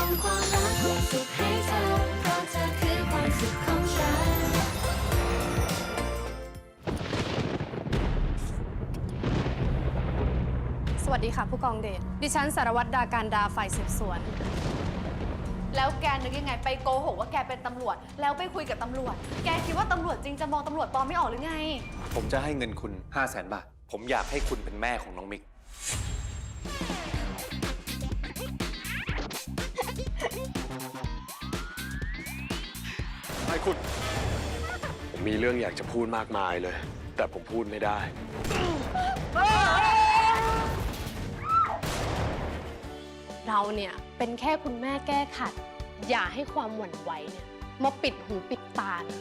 ส่งความรักความสุขให้เธอเพราะเธอคือความสุขของฉัน สวัสดีค่ะผู้กองเดช ดิฉันสารวัตรดาการดาฝ่ายสืบสวน แล้วแกนึกยังไง ไปโกหกว่าแกเป็นตำรวจ แล้วไปคุยกับตำรวจ แกคิดว่าตำรวจจริงจะมองตำรวจปลอมไม่ออกหรือไง ผมจะให้เงินคุณ 5 0 0แสนบาท ผมอยากให้คุณเป็นแม่ของน้องมิก ให้คุณ ผมมีเรื่องอยากจะพูดมากมายเลย แต่ผมพูดไม่ได้ เราเนี่ยเป็นแค่คุณแม่แก้ขัด อย่าให้ความหวั่นไหวเนี่ยมาปิดหูปิดตานะ